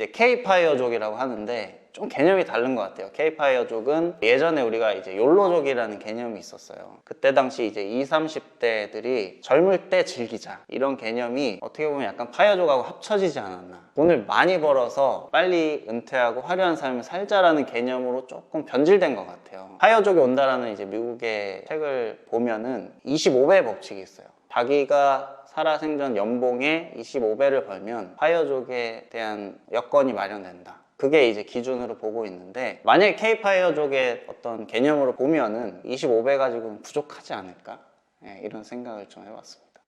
이제 K-파이어족이라고 하는데 좀 개념이 다른 것 같아요. K-파이어족은 예전에 우리가 이제 욜로족이라는 개념이 있었어요. 그때 당시 이제 20, 30대들이 젊을 때 즐기자 이런 개념이 어떻게 보면 약간 파이어족하고 합쳐지지 않았나. 돈을 많이 벌어서 빨리 은퇴하고 화려한 삶을 살자라는 개념으로 조금 변질된 것 같아요. 파이어족이 온다라는 이제 미국의 책을 보면은 25배 법칙이 있어요. 자기가 살아생전 연봉의 25배를 벌면 파이어족에 대한 여건이 마련된다. 그게 이제 기준으로 보고 있는데 만약에 K-파이어족의 어떤 개념으로 보면은 25배 가지고는 부족하지 않을까? 예, 이런 생각을 좀 해봤습니다.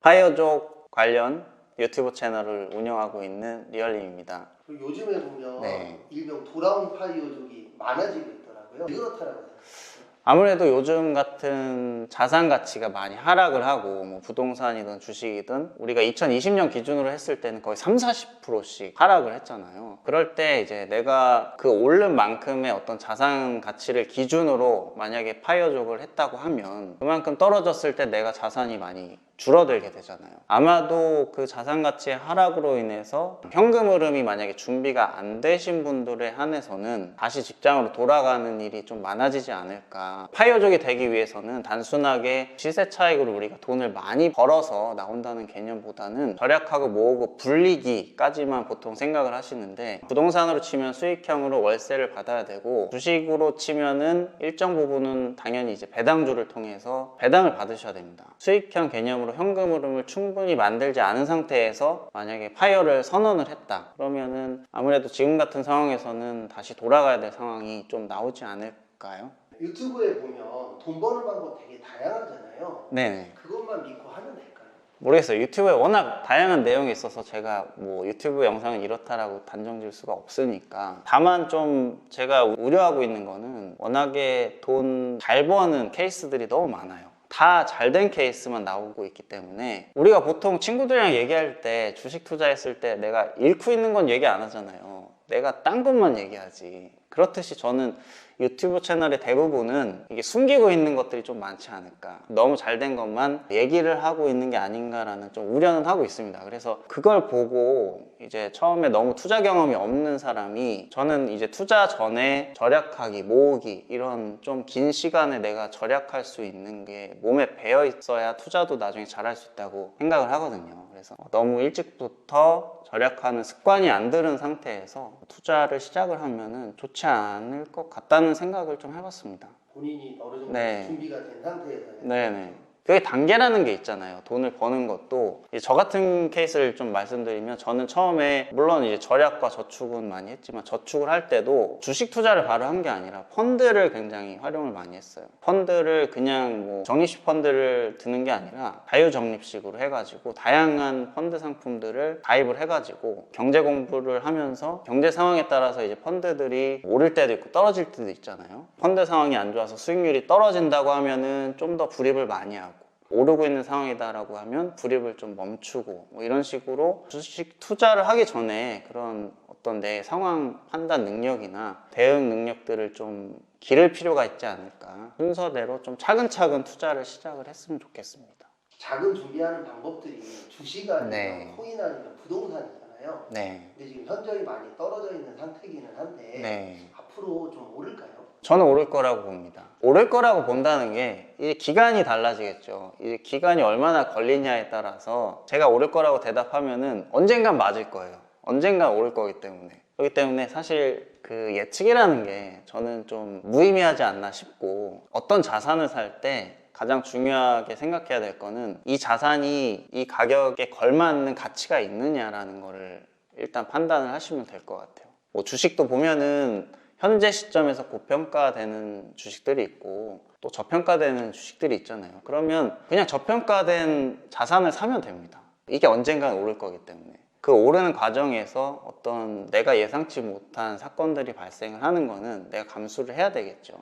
파이어족 관련 유튜브 채널을 운영하고 있는 리얼님입니다. 요즘에 보면 네. 일명 돌아온 파이어족이 많아지고 있더라고요. 왜 그렇다라고 생각해요? 아무래도 요즘 같은 자산 가치가 많이 하락을 하고 뭐 부동산이든 주식이든 우리가 2020년 기준으로 했을 때는 거의 3, 40%씩 하락을 했잖아요. 그럴 때 이제 내가 그 오른 만큼의 어떤 자산 가치를 기준으로 만약에 파이어족을 했다고 하면 그만큼 떨어졌을 때 내가 자산이 많이 줄어들게 되잖아요. 아마도 그 자산 가치의 하락으로 인해서 현금 흐름이 만약에 준비가 안 되신 분들에 한해서는 다시 직장으로 돌아가는 일이 좀 많아지지 않을까. 파이어족이 되기 위해서는 단순하게 시세 차익으로 우리가 돈을 많이 벌어서 나온다는 개념보다는 절약하고 모으고 불리기까지만 보통 생각을 하시는데 부동산으로 치면 수익형으로 월세를 받아야 되고 주식으로 치면은 일정 부분은 당연히 이제 배당주를 통해서 배당을 받으셔야 됩니다. 수익형 개념으로 현금 흐름을 충분히 만들지 않은 상태에서 만약에 파이어를 선언을 했다. 그러면은 아무래도 지금 같은 상황에서는 다시 돌아가야 될 상황이 좀 나오지 않을까요? 유튜브에 보면 돈 버는 방법 되게 다양하잖아요. 네네. 그것만 믿고 하면 될까요? 모르겠어요. 유튜브에 워낙 다양한 내용이 있어서 제가 뭐 유튜브 영상은 이렇다라고 단정 지을 수가 없으니까. 다만 좀 제가 우려하고 있는 거는 워낙에 돈 잘 버는 케이스들이 너무 많아요. 다 잘 된 케이스만 나오고 있기 때문에 우리가 보통 친구들이랑 얘기할 때 주식 투자했을 때 내가 잃고 있는 건 얘기 안 하잖아요. 내가 딴 것만 얘기하지. 그렇듯이 저는 유튜브 채널의 대부분은 이게 숨기고 있는 것들이 좀 많지 않을까. 너무 잘 된 것만 얘기를 하고 있는 게 아닌가라는 좀 우려는 하고 있습니다. 그래서 그걸 보고 이제 처음에 너무 투자 경험이 없는 사람이 저는 이제 투자 전에 절약하기, 모으기 이런 좀 긴 시간에 내가 절약할 수 있는 게 몸에 배어 있어야 투자도 나중에 잘할 수 있다고 생각을 하거든요. 그래서 너무 일찍부터 절약하는 습관이 안 들은 상태에서 투자를 시작을 하면은 좋지 않을 것 같다는 생각을 좀 해봤습니다. 본인이 어느 정도 네. 준비가 된 상태에서 네네. 그게 단계라는 게 있잖아요. 돈을 버는 것도. 저 같은 케이스를 좀 말씀드리면 저는 처음에 물론 이제 절약과 저축은 많이 했지만 저축을 할 때도 주식 투자를 바로 한 게 아니라 펀드를 굉장히 활용을 많이 했어요. 펀드를 그냥 뭐 적립식 펀드를 드는 게 아니라 자유 적립식으로 해가지고 다양한 펀드 상품들을 가입을 해가지고 경제 공부를 하면서 경제 상황에 따라서 이제 펀드들이 오를 때도 있고 떨어질 때도 있잖아요. 펀드 상황이 안 좋아서 수익률이 떨어진다고 하면은 좀 더 불입을 많이 하고 오르고 있는 상황이다라고 하면 불입을 좀 멈추고 뭐 이런 식으로 주식 투자를 하기 전에 그런 어떤 내 상황 판단 능력이나 대응 능력들을 좀 기를 필요가 있지 않을까 순서대로 좀 차근차근 투자를 시작을 했으면 좋겠습니다. 자금 준비하는 방법들이 주식 아니면 네. 코인 아니면 부동산이잖아요. 네. 근데 지금 현저히 많이 떨어져 있는 상태기는 한데 네. 앞으로 좀 오를까요? 저는 오를 거라고 봅니다. 오를 거라고 본다는 게 이제 기간이 달라지겠죠. 이제 기간이 얼마나 걸리냐에 따라서 제가 오를 거라고 대답하면은 언젠간 맞을 거예요. 언젠간 오를 거기 때문에. 그렇기 때문에 사실 그 예측이라는 게 저는 좀 무의미하지 않나 싶고 어떤 자산을 살 때 가장 중요하게 생각해야 될 거는 이 자산이 이 가격에 걸맞는 가치가 있느냐라는 거를 일단 판단을 하시면 될 것 같아요. 뭐 주식도 보면은 현재 시점에서 고평가되는 주식들이 있고 또 저평가되는 주식들이 있잖아요. 그러면 그냥 저평가된 자산을 사면 됩니다. 이게 언젠간 오를 거기 때문에. 그 오르는 과정에서 어떤 내가 예상치 못한 사건들이 발생을 하는 거는 내가 감수를 해야 되겠죠.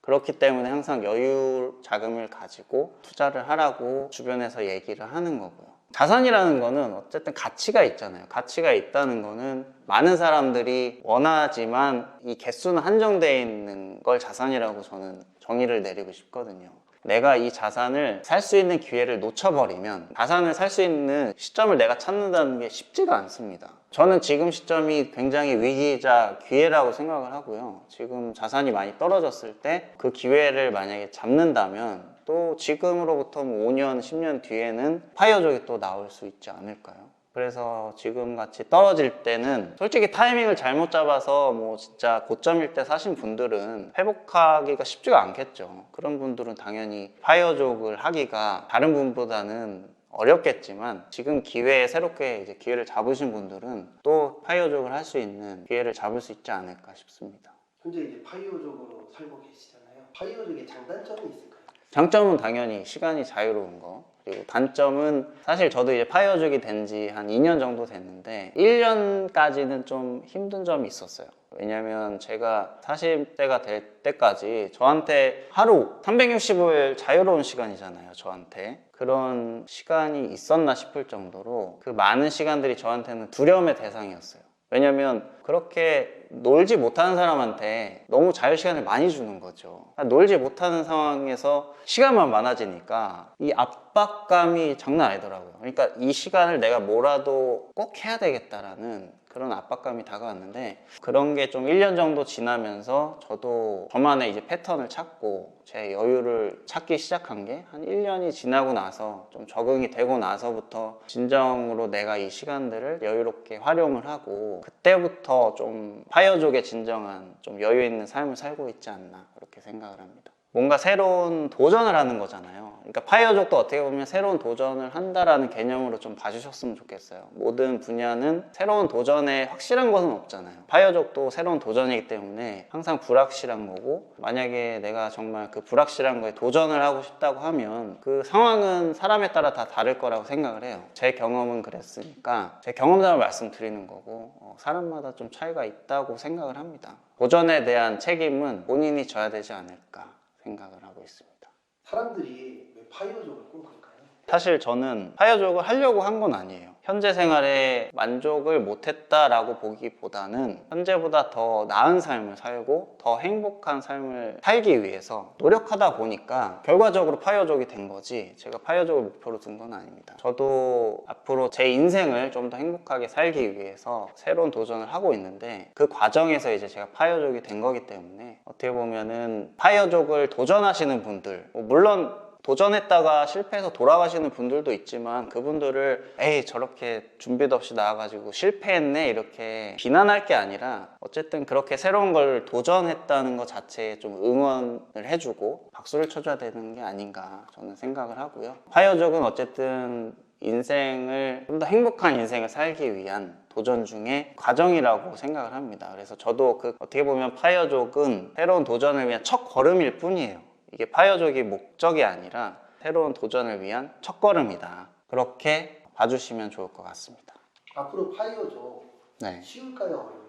그렇기 때문에 항상 여유 자금을 가지고 투자를 하라고 주변에서 얘기를 하는 거고요. 자산이라는 거는 어쨌든 가치가 있잖아요. 가치가 있다는 거는 많은 사람들이 원하지만 이 개수는 한정되어 있는 걸 자산이라고 저는 정의를 내리고 싶거든요. 내가 이 자산을 살 수 있는 기회를 놓쳐버리면 자산을 살 수 있는 시점을 내가 찾는다는 게 쉽지가 않습니다. 저는 지금 시점이 굉장히 위기이자 기회라고 생각을 하고요. 지금 자산이 많이 떨어졌을 때 그 기회를 만약에 잡는다면 또 지금으로부터 뭐 5년, 10년 뒤에는 파이어족이 또 나올 수 있지 않을까요? 그래서 지금 같이 떨어질 때는 솔직히 타이밍을 잘못 잡아서 뭐 진짜 고점일 때 사신 분들은 회복하기가 쉽지가 않겠죠. 그런 분들은 당연히 파이어족을 하기가 다른 분보다는 어렵겠지만 지금 기회에 새롭게 이제 기회를 잡으신 분들은 또 파이어족을 할 수 있는 기회를 잡을 수 있지 않을까 싶습니다. 현재 이제 파이어족으로 살고 계시잖아요. 파이어족의 장단점이 있을까요? 장점은 당연히 시간이 자유로운 거. 그리고 단점은 사실 저도 이제 파이어족이 된 지 한 2년 정도 됐는데 1년까지는 좀 힘든 점이 있었어요. 왜냐면 제가 40대가 될 때까지 저한테 하루 365일 자유로운 시간이잖아요. 저한테. 그런 시간이 있었나 싶을 정도로 그 많은 시간들이 저한테는 두려움의 대상이었어요. 왜냐면 그렇게 놀지 못하는 사람한테 너무 자유 시간을 많이 주는 거죠. 놀지 못하는 상황에서 시간만 많아지니까 이 압박감이 장난 아니더라고요. 그러니까 이 시간을 내가 뭐라도 꼭 해야 되겠다라는 그런 압박감이 다가왔는데 그런 게 좀 1년 정도 지나면서 저도 저만의 이제 패턴을 찾고 제 여유를 찾기 시작한 게 한 1년이 지나고 나서 좀 적응이 되고 나서부터 진정으로 내가 이 시간들을 여유롭게 활용을 하고 그때부터 좀 파이어족의 진정한 좀 여유 있는 삶을 살고 있지 않나 그렇게 생각을 합니다. 뭔가 새로운 도전을 하는 거잖아요. 그러니까 파이어족도 어떻게 보면 새로운 도전을 한다라는 개념으로 좀 봐주셨으면 좋겠어요. 모든 분야는 새로운 도전에 확실한 것은 없잖아요. 파이어족도 새로운 도전이기 때문에 항상 불확실한 거고 만약에 내가 정말 그 불확실한 거에 도전을 하고 싶다고 하면 그 상황은 사람에 따라 다 다를 거라고 생각을 해요. 제 경험은 그랬으니까 제 경험담을 말씀드리는 거고 어, 사람마다 좀 차이가 있다고 생각을 합니다. 도전에 대한 책임은 본인이 져야 되지 않을까 생각을 하고 있습니다. 사람들이 왜 파이어족을 꿈꿀까요? 사실 저는 파이어족을 하려고 한 건 아니에요. 현재 생활에 만족을 못했다라고 보기보다는 현재보다 더 나은 삶을 살고 더 행복한 삶을 살기 위해서 노력하다 보니까 결과적으로 파이어족이 된 거지 제가 파이어족을 목표로 둔 건 아닙니다. 저도 앞으로 제 인생을 좀 더 행복하게 살기 위해서 새로운 도전을 하고 있는데 그 과정에서 이제 제가 파이어족이 된 거기 때문에 어떻게 보면은 파이어족을 도전하시는 분들 뭐 물론 도전했다가 실패해서 돌아가시는 분들도 있지만 그분들을 에이 저렇게 준비도 없이 나와가지고 실패했네 이렇게 비난할 게 아니라 어쨌든 그렇게 새로운 걸 도전했다는 것 자체에 좀 응원을 해주고 박수를 쳐줘야 되는 게 아닌가 저는 생각을 하고요 파이어족은 어쨌든 인생을 좀 더 행복한 인생을 살기 위한 도전 중에 과정이라고 생각을 합니다. 그래서 저도 그 어떻게 보면 파이어족은 새로운 도전을 위한 첫 걸음일 뿐이에요. 이게 파이어족이 목적이 아니라 새로운 도전을 위한 첫 걸음이다. 그렇게 봐주시면 좋을 것 같습니다. 앞으로 파이어족 네. 쉬울까요? 어려울까요?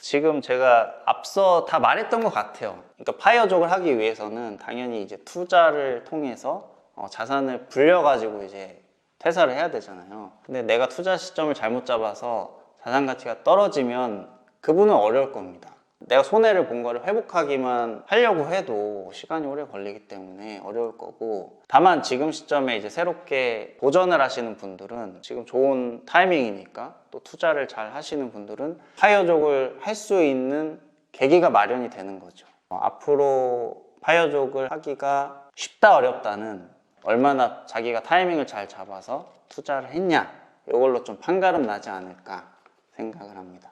지금 제가 앞서 다 말했던 것 같아요. 그러니까 파이어족을 하기 위해서는 당연히 이제 투자를 통해서 어, 자산을 불려가지고 이제 퇴사를 해야 되잖아요. 근데 내가 투자 시점을 잘못 잡아서 자산 가치가 떨어지면 그분은 어려울 겁니다. 내가 손해를 본 거를 회복하기만 하려고 해도 시간이 오래 걸리기 때문에 어려울 거고 다만 지금 시점에 이제 새롭게 도전을 하시는 분들은 지금 좋은 타이밍이니까 또 투자를 잘 하시는 분들은 파이어족을 할 수 있는 계기가 마련이 되는 거죠. 어, 앞으로 파이어족을 하기가 쉽다 어렵다는 얼마나 자기가 타이밍을 잘 잡아서 투자를 했냐 이걸로 좀 판가름 나지 않을까 생각을 합니다.